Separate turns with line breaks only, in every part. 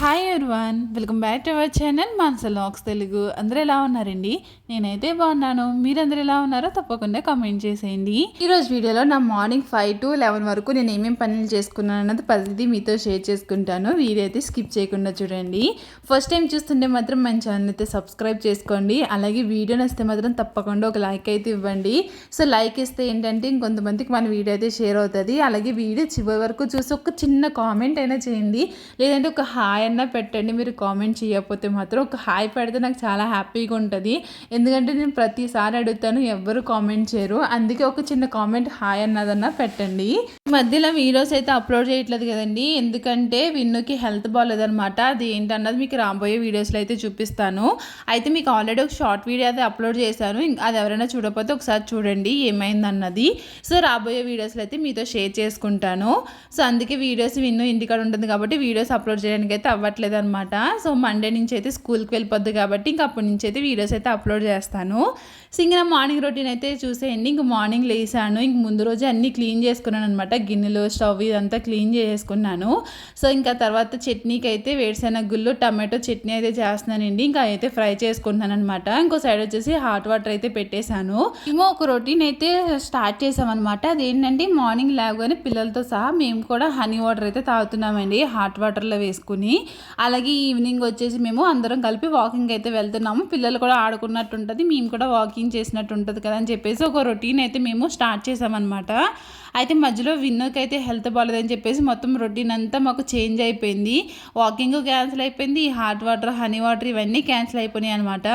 Hi everyone welcome back to our channel మాన్సల్ లాక్స్ తెలుగు అందరూ ఎలా ఉన్నారండి? నేనైతే బాగున్నాను. మీరందరూ ఎలా ఉన్నారో తప్పకుండా కామెంట్ చేసేయండి. ఈరోజు వీడియోలో నా మార్నింగ్ ఫైవ్ టు లెవెన్ వరకు నేను ఏమేమి పనులు చేసుకున్నాను అన్నది ప్రతిదీ మీతో షేర్ చేసుకుంటాను. వీడియో అయితే స్కిప్ చేయకుండా చూడండి. ఫస్ట్ టైం చూస్తుంటే మాత్రం మన ఛానల్ అయితే సబ్స్క్రైబ్ చేసుకోండి. అలాగే వీడియో నచ్చితే మాత్రం తప్పకుండా ఒక లైక్ అయితే ఇవ్వండి. సో లైక్ ఇస్తే ఏంటంటే ఇంకొంతమందికి మన వీడియో అయితే షేర్ అవుతుంది. అలాగే వీడియో చివరి వరకు చూసి ఒక చిన్న కామెంట్ అయినా చేయండి. లేదంటే ఒక హాయ్ అన్నా పెట్టండి మీరు కామెంట్ చేయకపోతే మాత్రం ఒక హాయ్ పెడితే నాకు చాలా హ్యాపీగా ఉంటుంది. ఎందుకంటే నేను ప్రతిసారి అడుగుతాను ఎవ్వరు కామెంట్ చేయరు. అందుకే ఒక చిన్న కామెంట్ హాయ్ అన్నదన్నా పెట్టండి. మధ్యలో వీడియోస్ అయితే అప్లోడ్ చేయట్లేదు కదండి. ఎందుకంటే విన్నుకి హెల్త్ బాగాలేదనమాట అది ఏంటన్నది మీకు రాబోయే వీడియోస్లో అయితే చూపిస్తాను. అయితే మీకు ఆల్రెడీ ఒక షార్ట్ వీడియో అయితే అప్లోడ్ చేశాను. అది ఎవరైనా చూడకపోతే ఒకసారి చూడండి ఏమైంది అన్నది సో రాబోయే వీడియోస్లో అయితే మీతో షేర్ చేసుకుంటాను. సో అందుకే వీడియోస్ విన్ను ఇంటికాడ ఉంటుంది కాబట్టి వీడియోస్ అప్లోడ్ చేయడానికి అయితే అవ్వట్లేదు అనమాట సో మండే నుంచి అయితే స్కూల్కి వెళ్ళిపోద్ది కాబట్టి ఇంక అప్పటి నుంచి అయితే వీడియోస్ అయితే అప్లోడ్ చేస్తాను. సో ఇంక నా మార్నింగ్ రొటీన్ అయితే చూసేయండి. ఇంక మార్నింగ్ లేసాను ఇంక ముందు రోజు అన్నీ క్లీన్ చేసుకున్నాను అనమాట గిన్నెలు స్టవ్ ఇదంతా క్లీన్ చేసుకున్నాను సో ఇంకా తర్వాత చట్నీకి అయితే వేరుశెనగ గుళ్ళు టమాటో చట్నీ అయితే చేస్తున్నానండి. ఇంకా అయితే ఫ్రై చేసుకుంటున్నాను అనమాట ఇంకో సైడ్ వచ్చేసి హాట్ వాటర్ అయితే పెట్టేశాను. మేము ఒక రొటీన్ అయితే స్టార్ట్ చేసామన్నమాట. అదేంటంటే మార్నింగ్ లేవగానే పిల్లలతో సహా మేము కూడా హనీ వాటర్ అయితే తాగుతున్నామండి హాట్ వాటర్లో వేసుకుని. అలాగే ఈవినింగ్ వచ్చేసి మేము అందరం కలిపి వాకింగ్ అయితే వెళ్తున్నాము. పిల్లలు కూడా ఆడుకున్నట్టు ఉంటుంది మేము కూడా వాకింగ్ చేసినట్టు ఉంటుంది కదా అని చెప్పేసి ఒక రొటీన్ అయితే మేము స్టార్ట్ చేసామన్నమాట. అయితే మధ్యలో విన్నోకి అయితే హెల్త్ బాగాలేదని చెప్పేసి మొత్తం రొటీన్ అంతా మాకు చేంజ్ అయిపోయింది. వాకింగ్ క్యాన్సిల్ అయిపోయింది. హాట్ వాటర్ హనీ వాటర్ ఇవన్నీ క్యాన్సిల్ అయిపోయినాయి అనమాట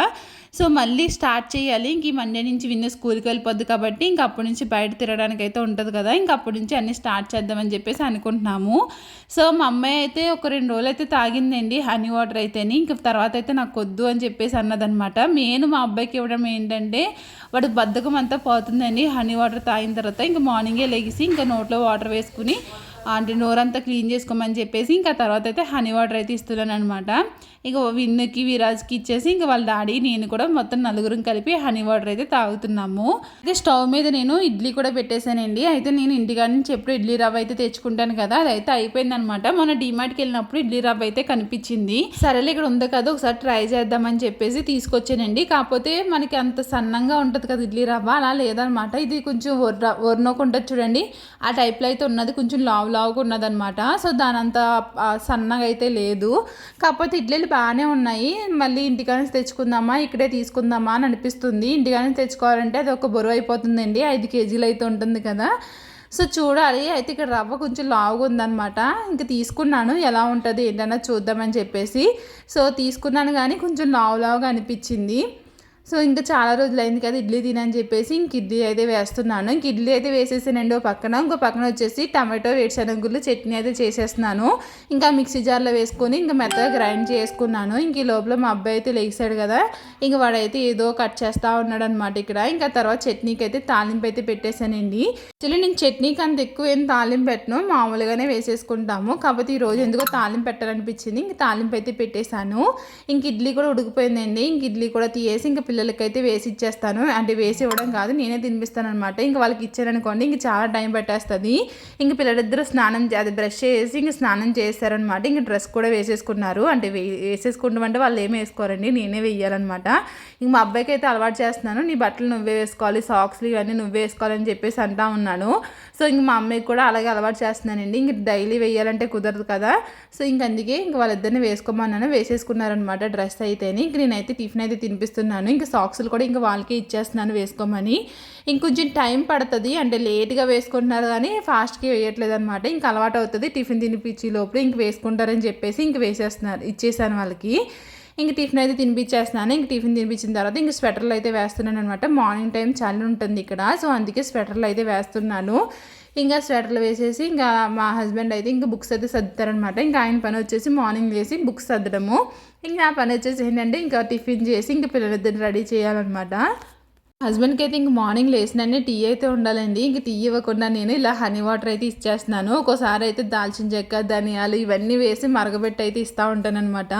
సో మళ్ళీ స్టార్ట్ చేయాలి. ఇంక ఈ మండే నుంచి విన్న స్కూల్కి వెళ్ళిపోద్ది కాబట్టి ఇంక అప్పటి నుంచి బయట తిరగడానికి అయితే ఉంటుంది కదా. ఇంక అప్పటి నుంచి అన్నీ స్టార్ట్ చేద్దామని చెప్పేసి అనుకుంటున్నాము. సో మా అమ్మాయి అయితే ఒక రెండు రోజులు అయితే తాగిందండి హనీ వాటర్ అయితేని. ఇంక తర్వాత అయితే నాకు వద్దు అని చెప్పేసి అన్నదనమాట మెయిన్ మా అబ్బాయికి ఇవ్వడం ఏంటంటే వాడు బద్ధకం అంతా పోతుందండి. హనీ వాటర్ తాగిన తర్వాత ఇంక మార్నింగే లెగిసి ఇంకా నోట్లో వాటర్ వేసుకుని అంటే నోరంతా క్లీన్ చేసుకోమని చెప్పేసి ఇంకా తర్వాత అయితే హనీ వాటర్ అయితే ఇస్తున్నాను అనమాట ఇక విన్నుకి విరాజ్కి ఇచ్చేసి ఇంక వాళ్ళ డాడీ నేను కూడా మొత్తం నలుగురం కలిపి హనీ వాటర్ అయితే తాగుతున్నాము. అయితే స్టవ్ మీద నేను ఇడ్లీ కూడా పెట్టేశానండి. అయితే నేను ఇంటికాడ నుంచి ఎప్పుడు ఇడ్లీ రవ్వ అయితే తెచ్చుకుంటాను కదా అది అయితే మన డిమార్ట్కి వెళ్ళినప్పుడు ఇడ్లీ రవ్వ అయితే కనిపించింది. సరేలే ఇక్కడ ఉంది కదా ఒకసారి ట్రై చేద్దామని చెప్పేసి తీసుకొచ్చానండి. కాకపోతే మనకి అంత సన్నంగా ఉంటుంది కదా ఇడ్లీ రవ్వ అలా లేదనమాట. ఇది కొంచెం ఒర్ర ఒర్నోకు ఉంటుంది చూడండి. ఆ టైప్లో అయితే ఉన్నది కొంచెం లావు లావుగా ఉన్నదనమాట. సో దాని అంత సన్నగా అయితే లేదు. కాకపోతే ఇడ్లీలు బాగానే ఉన్నాయి. మళ్ళీ ఇంటికాడ నుంచి తెచ్చుకుందామా ఇక్కడే తీసుకుందామా అని అనిపిస్తుంది. ఇంటికాడ నుంచి తెచ్చుకోవాలంటే అది ఒక బరువు అయిపోతుందండి. ఐదు కేజీలు అయితే ఉంటుంది కదా. సో చూడాలి. అయితే ఇక్కడ రవ్వ కొంచెం లావుగా ఉందన్నమాట ఇంకా తీసుకున్నాను. ఎలా ఉంటుంది ఏంటన్నా చూద్దామని చెప్పేసి. సో తీసుకున్నాను కానీ కొంచెం లావు లావుగా అనిపించింది. సో ఇంకా చాలా రోజులు అయింది కదా ఇడ్లీ తినని చెప్పేసి ఇంక ఇడ్లీ అయితే వేస్తున్నాను. ఇంక ఇడ్లీ అయితే వేసేసానండి ఓ పక్కన ఇంకో పక్కన వచ్చేసి టమాటో వేడిశనగుళ్ళు చట్నీ అయితే చేసేస్తున్నాను. ఇంకా మిక్సీ జార్లో వేసుకొని ఇంకా మెత్తగా గ్రైండ్ చేసుకున్నాను. ఇంక ఈ లోపల మా అబ్బాయి అయితే లేచాడు కదా ఇంక వాడైతే ఏదో కట్ చేస్తూ ఉన్నాడు అనమాట ఇక్కడ. ఇంకా తర్వాత చట్నీకి అయితే తాలింపు అయితే పెట్టేశానండి. యాక్చువల్లీ నేను చట్నీకి అంత ఎక్కువ ఏం తాలింపు పెట్టను మామూలుగానే వేసేసుకుంటాము. కాకపోతే ఈ రోజు ఎందుకో తాలింపు పెట్టాలనిపించింది ఇంక తాలింపు అయితే పెట్టేశాను. ఇంక ఇడ్లీ కూడా ఉడికిపోయిందండి. ఇంక ఇడ్లీ కూడా తీయేసి ఇంకా పిల్లలకైతే వేసి ఇచ్చేస్తాను అంటే వేసి ఇవ్వడం కాదు నేనే తినిపిస్తాను అనమాట ఇంక వాళ్ళకి ఇచ్చారనుకోండి ఇంక చాలా టైం పట్టేస్తుంది. ఇంక పిల్లలిద్దరూ స్నానం చే- అది బ్రష్ చేసి ఇంక స్నానం చేస్తారనమాట ఇంక డ్రెస్ కూడా వేసేసుకున్నారు. అంటే వే వేసేసుకుంటామంటే వాళ్ళు ఏమి వేసుకోరండి? నేనే వేయాలన్నమాట ఇంక మా అబ్బాయికి అయితే అలవాటు చేస్తున్నాను. నీ బట్టలు నువ్వే వేసుకోవాలి సాక్స్లు ఇవన్నీ నువ్వే వేసుకోవాలని చెప్పేసి అంటా ఉన్నాను. సో ఇంక మా అమ్మాయికి కూడా అలాగే అలవాటు చేస్తున్నానండి. ఇంక డైలీ వేయాలంటే కుదరదు కదా. సో ఇంక అందుకే ఇంక వాళ్ళిద్దరిని వేసుకోమన్నాను. వేసేసుకున్నారనమాట డ్రెస్ అయితేనే. ఇంక నేనైతే టిఫిన్ అయితే తినిపిస్తున్నాను. ఇంక సాక్స్లు కూడా ఇంకా వాళ్ళకే ఇచ్చేస్తున్నాను వేసుకోమని. ఇంకొంచెం టైం పడుతుంది అంటే లేట్గా వేసుకుంటున్నారు కానీ ఫాస్ట్గా వేయట్లేదు అనమాట ఇంకా అలవాటు అవుతుంది టిఫిన్ తినిపించి లోపల ఇంక వేసుకుంటారని చెప్పేసి ఇంక వేసేస్తున్నారు ఇచ్చేసాను వాళ్ళకి. ఇంక టిఫిన్ అయితే తినిపించేస్తున్నాను ఇంక టిఫిన్ తినిపించిన తర్వాత ఇంక స్వెటర్లు అయితే వేస్తున్నాను అనమాట మార్నింగ్ టైం చలి ఉంటుంది ఇక్కడ సో అందుకే స్వెటర్లు అయితే వేస్తున్నాను. ఇంకా స్వెటర్లు వేసేసి ఇంకా మా హస్బెండ్ అయితే ఇంకా బుక్స్ అయితే సర్దుతారనమాట ఇంకా ఆయన పని వచ్చేసి మార్నింగ్ లేసి బుక్స్ సర్దడము. ఇంకా నా పని వచ్చేసి ఏంటంటే ఇంకా టిఫిన్ చేసి ఇంకా పిల్లలిద్దరిని రెడీ చేయాలన్నమాట. హస్బెండ్కి అయితే ఇంక మార్నింగ్ లేచిననే టీ అయితే ఉండాలండి. ఇంక టీ ఇవ్వకుండా నేను ఇలా హనీ వాటర్ అయితే ఇచ్చేస్తున్నాను. ఒక్కోసారి అయితే దాల్చిన చెక్క ధనియాలు ఇవన్నీ వేసి మరగబెట్టి అయితే ఇస్తూ ఉంటాను అనమాట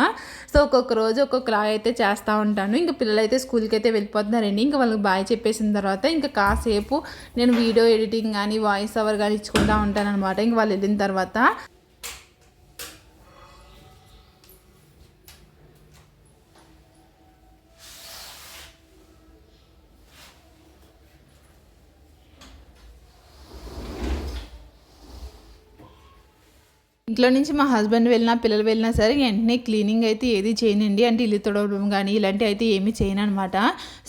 సో ఒక్కొక్క రోజు ఒక్కొక్క లా అయితే చేస్తూ ఉంటాను. ఇంకా పిల్లలు అయితే స్కూల్కి అయితే వెళ్ళిపోతున్నారండి. ఇంకా వాళ్ళకి బాయ్ చెప్పేసిన తర్వాత ఇంకా కాసేపు నేను వీడియో ఎడిటింగ్ కానీ వాయిస్ ఓవర్ కానీ ఇచ్చుకుంటూ ఉంటాను అనమాట ఇంక వాళ్ళు వెళ్ళిన తర్వాత ఇంట్లో నుంచి మా హస్బెండ్ వెళ్ళినా పిల్లలు వెళ్ళినా సరే వెంటనే క్లీనింగ్ అయితే ఏది చేయనండి. అంటే ఇల్లు తొడవడం కానీ ఇలాంటివి అయితే ఏమీ చేయను అనమాట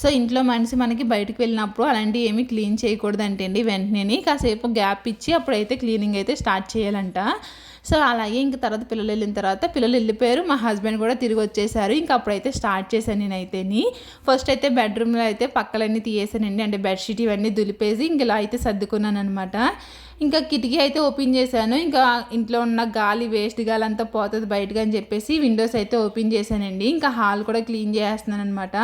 సో ఇంట్లో మనిషి మనకి బయటకు వెళ్ళినప్పుడు అలాంటివి ఏమీ క్లీన్ చేయకూడదు అంటండి వెంటనే కాసేపు గ్యాప్ ఇచ్చి అప్పుడైతే క్లీనింగ్ అయితే స్టార్ట్ చేయాలంట. సో అలాగే ఇంక తర్వాత పిల్లలు వెళ్ళిన తర్వాత పిల్లలు వెళ్ళిపోయారు. మా హస్బెండ్ కూడా తిరిగి వచ్చేసారు. ఇంక అప్పుడైతే స్టార్ట్ చేశాను నేనైతేని. ఫస్ట్ అయితే బెడ్రూమ్లో అయితే పక్కలన్నీ తీయేసానండి అంటే బెడ్షీట్ ఇవన్నీ దులిపేసి ఇంక ఇలా అయితే సర్దుకున్నాను అనమాట ఇంకా కిటికీ అయితే ఓపెన్ చేశాను. ఇంకా ఇంట్లో ఉన్న గాలి వేస్ట్ గాలి అంతా పోతుంది బయటగా అని చెప్పేసి విండోస్ అయితే ఓపెన్ చేశానండి. ఇంకా హాల్ కూడా క్లీన్ చేస్తున్నాను అనమాట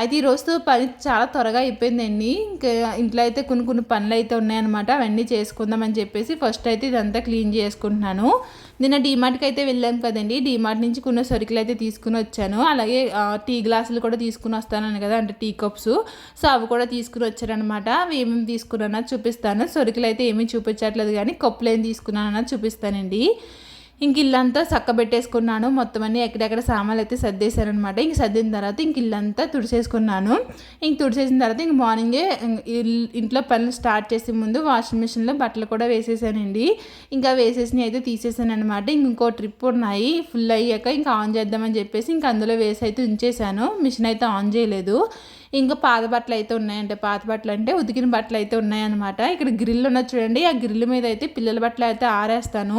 అయితే ఈరోజు పని చాలా త్వరగా అయిపోయిందండి. ఇంకా ఇంట్లో అయితే కొన్ని కొన్ని పనులు అయితే ఉన్నాయన్నమాట. అవన్నీ చేసుకుందామని చెప్పేసి ఫస్ట్ అయితే ఇదంతా క్లీన్ చేసుకుంటున్నాను. నిన్న డీమార్ట్కి అయితే వెళ్ళాం కదండి. డీమార్ట్ నుంచి కొన్ని సరుకులు అయితే తీసుకుని వచ్చాను. అలాగే టీ గ్లాసులు కూడా తీసుకుని వస్తాను కదా అంటే టీ కప్స్. సో అవి కూడా తీసుకుని వచ్చారనమాట అవి ఏమేమి తీసుకున్నానో చూపిస్తాను. సరుకులు అయితే ఏమీ చూపించట్లేదు కానీ కప్పులు ఏం తీసుకున్నానో చూపిస్తానండి. ఇంక ఇల్లంతా చక్కబెట్టేసుకున్నాను. మొత్తం అన్ని ఎక్కడెక్కడ సామాన్లు అయితే సర్దేశారనమాట ఇంక సర్దిన తర్వాత ఇంక ఇల్లంతా తుడిసేసుకున్నాను. ఇంక తుడిసేసిన తర్వాత ఇంక మార్నింగే ఇంట్లో పనులు స్టార్ట్ చేసే ముందు వాషింగ్ మిషన్లో బట్టలు కూడా వేసేసానండి. ఇంకా వేసేసి అయితే తీసేసాను అనమాట ఇంకో ట్రిప్ ఉన్నాయి. ఫుల్ అయ్యాక ఇంకా ఆన్ చేద్దామని చెప్పేసి ఇంక అందులో వేసి అయితే ఉంచేసాను మిషన్ అయితే ఆన్ చేయలేదు. ఇంకా పాత బట్టలు అయితే ఉన్నాయంటే పాత బట్టలు అంటే ఉతికిన బట్టలు అయితే ఉన్నాయన్నమాట. ఇక్కడ గ్రిల్ ఉన్నది చూడండి. ఆ గ్రిల్ మీద అయితే పిల్లల బట్టలు అయితే ఆరేస్తాను.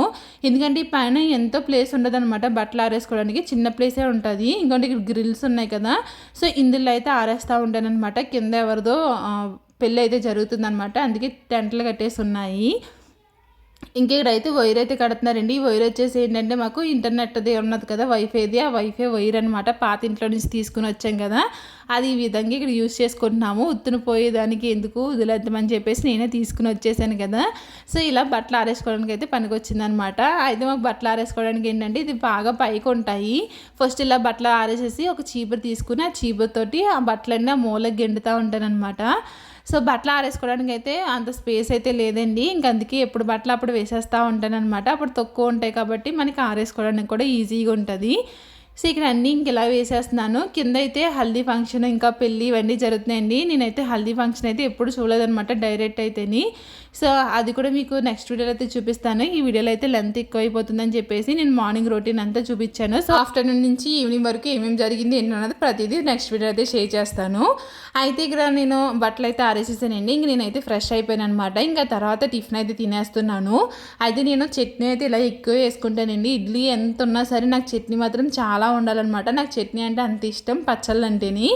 ఎందుకంటే ఈ పైన ఎంతో ప్లేస్ ఉండదు అనమాట బట్టలు ఆరేసుకోవడానికి. చిన్న ప్లేసే ఉంటుంది. ఇంకోటి ఇక్కడ గ్రిల్స్ ఉన్నాయి కదా. సో ఇందులో అయితే ఆరేస్తూ ఉంటానన్నమాట. కింద ఎవరిదో పెళ్ళి అయితే జరుగుతుందనమాట అందుకే టెంట్లు కట్టేసి ఉన్నాయి. ఇంకెక్కడైతే వైర్ అయితే కడుతున్నారండి. ఈ వైర్ వచ్చేసి ఏంటంటే మాకు ఇంటర్నెట్ అది ఉన్నది కదా వైఫైది ఆ వైఫై వైర్ అనమాట పాత ఇంట్లో నుంచి తీసుకుని వచ్చాం కదా. అది ఈ విధంగా ఇక్కడ యూస్ చేసుకుంటున్నాము. ఉత్తున పోయేదానికి ఎందుకు వదిలేద్దామని చెప్పేసి నేనే తీసుకుని వచ్చేసాను కదా. సో ఇలా బట్టలు ఆరేసుకోవడానికి అయితే పనికొచ్చిందనమాట అయితే మాకు బట్టలు ఆరేసుకోవడానికి ఏంటంటే ఇది బాగా పైకి ఉంటాయి. ఫస్ట్ ఇలా బట్టలు ఆరేసేసి ఒక చీపురు తీసుకుని ఆ చీపురుతోటి ఆ బట్టలన్నీ ఆ మూలకి గెండుతూ ఉంటానన్నమాట. సో బట్టలు ఆరేసుకోవడానికి అయితే అంత స్పేస్ అయితే లేదండి. ఇంక అందుకే ఎప్పుడు బట్టలు అప్పుడు వేసేస్తూ ఉంటాను అనమాట అప్పుడు తక్కువ ఉంటాయి కాబట్టి మనకి ఆరేసుకోవడానికి కూడా ఈజీగా ఉంటుంది. సో ఇక్కడ అన్నీ ఇంక ఇలా వేసేస్తున్నాను కింద అయితే హల్దీ ఫంక్షన్ ఇంకా పెళ్ళి ఇవన్నీ జరుగుతున్నాయండి. నేనైతే హల్దీ ఫంక్షన్ అయితే ఎప్పుడు చూడలేదనమాట డైరెక్ట్ అయితేని. సో అది కూడా మీకు నెక్స్ట్ వీడియోలో అయితే చూపిస్తాను. ఈ వీడియోలో అయితే లెంత్ ఎక్కువ అయిపోతుందని చెప్పేసి నేను మార్నింగ్ రొటీన్ అంతా చూపించాను. సో ఆఫ్టర్నూన్ నుంచి ఈవినింగ్ వరకు ఏమేమి జరిగింది ఏంటన్నది ప్రతిదీ నెక్స్ట్ వీడియో అయితే షేర్ చేస్తాను. అయితే ఇక్కడ నేను బట్టలు అయితే ఆరేసేసానండి. ఇంక నేనైతే ఫ్రెష్ అయిపోయాను అనమాట ఇంకా తర్వాత టిఫిన్ అయితే తినేస్తున్నాను. అయితే నేను చట్నీ అయితే ఇలా ఎక్కువ వేసుకుంటానండి. ఇడ్లీ ఎంత ఉన్నా సరే నాకు చట్నీ మాత్రం చాలా అలా ఉండాలన్నమాట నాకు చట్నీ అంటే అంత ఇష్టం పచ్చళ్ళు అంటేని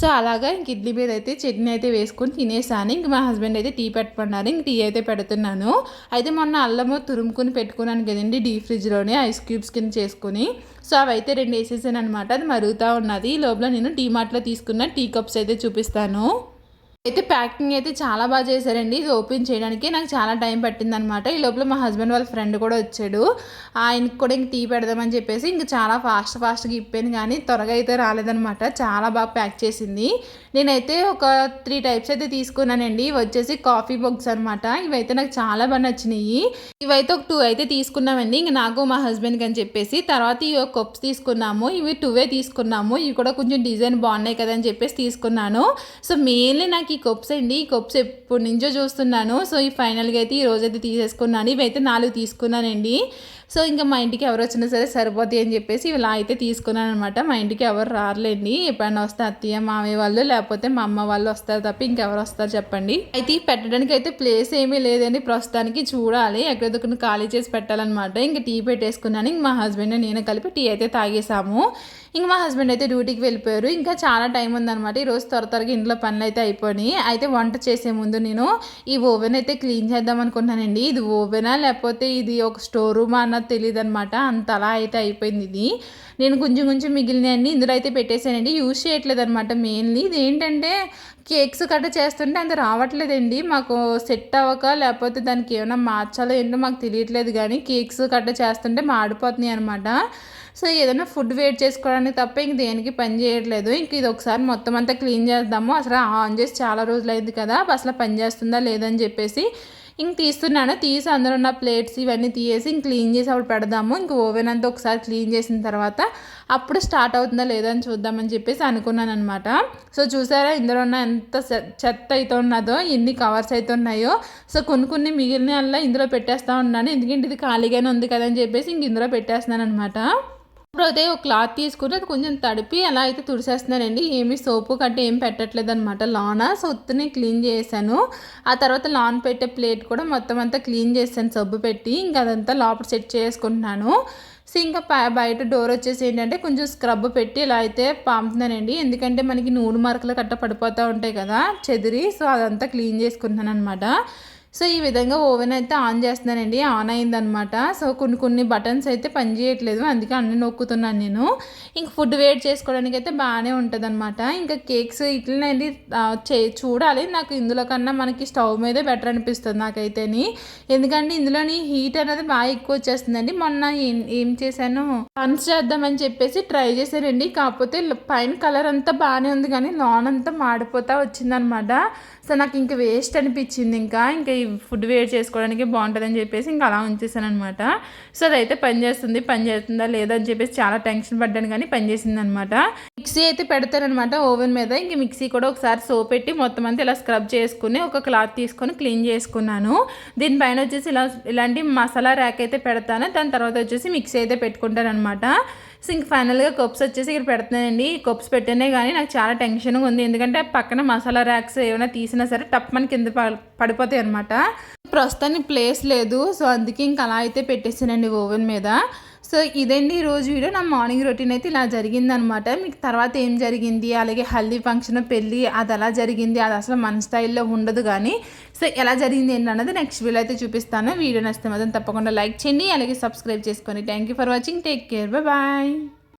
సో అలాగా ఇంక ఇడ్లీ మీద అయితే చట్నీ అయితే వేసుకొని తినేసాను. ఇంక మా హస్బెండ్ అయితే టీ పెట్టుకున్నారు ఇంక టీ అయితే పెడుతున్నాను. అయితే మొన్న అల్లము తురుముకుని పెట్టుకున్నాను కదండి డీప్ ఫ్రిడ్జ్లోనే ఐస్ క్యూబ్స్ కింద చేసుకుని. సో అవి అయితే రెండు వేసేసాను అనమాట అది మరుగుతూ ఉన్నది. లోపల నేను టీ మార్ట్లో తీసుకున్న టీ కప్స్ అయితే చూపిస్తాను. అయితే ప్యాకింగ్ అయితే చాలా బాగా చేశారండి. ఇది ఓపెన్ చేయడానికి నాకు చాలా టైం పట్టింది అనమాట ఈ లోపల మా హస్బెండ్ వాళ్ళ ఫ్రెండ్ కూడా వచ్చాడు. ఆయనకి కూడా ఇంక టీ పెడదామని చెప్పేసి ఇంక చాలా ఫాస్ట్ ఫాస్ట్గా ఇప్పాను కానీ త్వరగా అయితే రాలేదనమాట. చాలా బాగా ప్యాక్ చేసింది. నేనైతే ఒక త్రీ టైప్స్ అయితే తీసుకున్నానండి. ఇవి వచ్చేసి కాఫీ బుక్స్ అనమాట. ఇవైతే నాకు చాలా బాగా నచ్చినాయి. ఇవైతే ఒక టూ అయితే తీసుకున్నామండి. ఇంక నాకు మా హస్బెండ్కి అని చెప్పేసి తర్వాత ఇవి కప్స్ తీసుకున్నాము. ఇవి టూవే తీసుకున్నాము. ఇవి కూడా కొంచెం డిజైన్ బాగున్నాయి కదా అని చెప్పేసి తీసుకున్నాను. సో మెయిన్లీ నాకు ఈ కొప్స్ అండి. ఈ కొప్స్ ఎప్పటి నుంచో చూస్తున్నాను. సో ఈ ఫైనల్గా అయితే ఈ రోజైతే తీసేసుకున్నాను. ఇవైతే నాలుగు తీసుకున్నానండి. సో ఇంకా మా ఇంటికి ఎవరు వచ్చినా సరే సరిపోతాయి అని చెప్పేసి ఇలా అయితే తీసుకున్నాను అనమాట మా ఇంటికి ఎవరు రారులేండి. ఎప్పుడైనా వస్తే అత్తయ్య మామయ్య వాళ్ళు లేకపోతే మా అమ్మ వాళ్ళు వస్తారు తప్ప ఇంకెవరు వస్తారు చెప్పండి. అయితే పెట్టడానికి అయితే ప్లేస్ ఏమీ లేదండి. ప్రస్తుతానికి చూడాలి. ఎక్కడెక్కడ ఖాళీ చేసి పెట్టాలన్నమాట. ఇంకా టీ పెట్టేసుకున్నాను. ఇంక మా హస్బెండ్ నేను కలిపి టీ అయితే తాగేసాము ఇంక మా హస్బెండ్ అయితే డ్యూటీకి వెళ్ళిపోయారు. ఇంకా చాలా టైం ఉందన్నమాట. ఈరోజు త్వర త్వరగా ఇంట్లో పనులు అయితే అయిపోయినాయి. అయితే వంట చేసే ముందు నేను ఈ ఓవెన్ అయితే క్లీన్ చేద్దాం అనుకుంటున్నానండి. ఇది ఓవెనా లేకపోతే ఇది ఒక స్టోర్ రూమా నాకు తెలియదు అనమాట అంత అలా అయితే అయిపోయింది ఇది. నేను కొంచెం కొంచెం మిగిలినవన్నీ ఇందులో అయితే పెట్టేశానండి. యూజ్ చేయట్లేదు అనమాట మెయిన్లీ. ఇది ఏంటంటే కేక్స్ కట్ట చేస్తుంటే అంత రావట్లేదండి. మాకు సెట్ అవ్వక లేకపోతే దానికి ఏమైనా మార్చాలో ఏంటో మాకు తెలియట్లేదు కానీ కేక్స్ కట్ట చేస్తుంటే మాడిపోతున్నాయి అనమాట సో ఏదైనా ఫుడ్ వెయిట్ చేసుకోవడానికి తప్ప ఇంక దేనికి పని చేయట్లేదు. ఇంక ఇది ఒకసారి మొత్తం అంతా క్లీన్ చేద్దాము. అసలు ఆన్ చేసి చాలా రోజులు అయింది కదా. అసలు పని చేస్తుందా లేదని చెప్పేసి ఇంక తీస్తున్నాను. తీసి అందులో ఉన్న ప్లేట్స్ ఇవన్నీ తీసేసి ఇంక క్లీన్ చేసి అప్పుడు పెడదాము. ఇంక ఓవెన్ అంతా ఒకసారి క్లీన్ చేసిన తర్వాత అప్పుడు స్టార్ట్ అవుతుందా లేదా అని చూద్దామని చెప్పేసి అనుకున్నాను అనమాట సో చూసారా ఇందులో ఉన్న ఎంత చె- చెత్త అయితే ఉన్నదో ఎన్ని కవర్స్ అయితే ఉన్నాయో. సో కొన్ని కొన్ని మిగిలిన అలా ఇందులో పెట్టేస్తా ఉన్నాను. ఎందుకంటే ఇది ఖాళీగానే ఉంది కదా అని చెప్పేసి ఇంక ఇందులో పెట్టేస్తున్నాను అనమాట ఇప్పుడు అదే ఒక క్లాత్ తీసుకుని అది కొంచెం తడిపి అలా అయితే తుడిసేస్తున్నానండి. ఏమి సోపు కట్ట ఏం పెట్టట్లేదు అనమాట లాన. సో ఉత్తునే క్లీన్ చేశాను. ఆ తర్వాత లాన్ పెట్టే ప్లేట్ కూడా మొత్తం అంతా క్లీన్ చేశాను సబ్బు పెట్టి. ఇంకా అదంతా లోపల సెట్ చేసుకుంటున్నాను. సో ఇంకా బయట డోర్ వచ్చేసి ఏంటంటే కొంచెం స్క్రబ్ పెట్టి ఇలా అయితే పాముతున్నానండి. ఎందుకంటే మనకి నూనె మార్కులు కట్ట పడిపోతూ ఉంటాయి కదా చెదిరి. సో అదంతా క్లీన్ చేసుకుంటున్నాను అనమాట సో ఈ విధంగా ఓవెన్ అయితే ఆన్ చేస్తున్నానండి. ఆన్ అయిందనమాట. సో కొన్ని కొన్ని బటన్స్ అయితే పనిచేయట్లేదు అందుకే అన్ని నొక్కుతున్నాను నేను. ఇంక ఫుడ్ వేట్ చేసుకోవడానికి అయితే బాగానే ఉంటుంది అనమాట ఇంకా కేక్స్ ఇట్లనండి చే చూడాలి. నాకు ఇందులో కన్నా మనకి స్టవ్ మీదే బెటర్ అనిపిస్తుంది నాకైతేని. ఎందుకంటే ఇందులోని హీట్ అనేది బాగా ఎక్కువ వచ్చేస్తుందండి. మొన్న ఏం ఏం చేశాను? లంచ్ చేద్దామని చెప్పేసి ట్రై చేశానండి. కాకపోతే పైన కలర్ అంతా బాగానే ఉంది. కానీ లాన్ అంతా మాడిపోతా వచ్చిందనమాట. సో నాకు ఇంకా వేస్ట్ అనిపించింది ఇంకా. ఇంకా ఫుడ్ వేడి చేసుకోవడానికి బాగుంటుందని చెప్పేసి ఇంకా అలా ఉంచేసాను అనమాట సో అదైతే పని చేస్తుంది పని చేస్తుందా లేదా అని చెప్పేసి చాలా టెన్షన్ పడ్డాను కానీ పని చేసింది అనమాట మిక్సీ అయితే పెడతారనమాట ఓవెన్ మీద. ఇంక మిక్సీ కూడా ఒకసారి సోప్ పెట్టి మొత్తం అంతా ఇలా స్క్రబ్ చేసుకుని ఒక క్లాత్ తీసుకొని క్లీన్ చేసుకున్నాను. దీనిపైన వచ్చేసి ఇలా ఇలాంటి మసాలా ర్యాక్ అయితే పెడతాను. దాని తర్వాత వచ్చేసి మిక్సీ అయితే పెట్టుకుంటాను అనమాట సో ఇంక ఫైనల్గా కప్స్ వచ్చేసి ఇక్కడ పెడుతున్నానండి. ఈ కప్స్ పెట్టానే కానీ నాకు చాలా టెన్షన్గా ఉంది. ఎందుకంటే పక్కన మసాలా ర్యాక్స్ ఏమైనా తీసినా సరే టప్ కింద పడిపోతాయి అనమాట ప్రస్తుతానికి ప్లేస్ లేదు. సో అందుకే ఇంక అలా అయితే పెట్టేసానండి ఓవెన్ మీద. సో ఇదండి ఈ రోజు వీడియో. నా మార్నింగ్ రొటీన్ అయితే ఇలా జరిగిందనమాట. మీకు తర్వాత ఏం జరిగింది? అలాగే హల్దీ ఫంక్షన్ పెళ్ళి అది ఎలా జరిగింది. అది అసలు మన స్టైల్లో ఉండదు కానీ సో ఎలా జరిగింది ఏంటన్నది నెక్స్ట్ వీడియో అయితే చూపిస్తాను. వీడియో నచ్చితే మాత్రం తప్పకుండా లైక్ చేయండి. అలాగే సబ్స్క్రైబ్ చేసుకోండి. Thank you for watching take care bye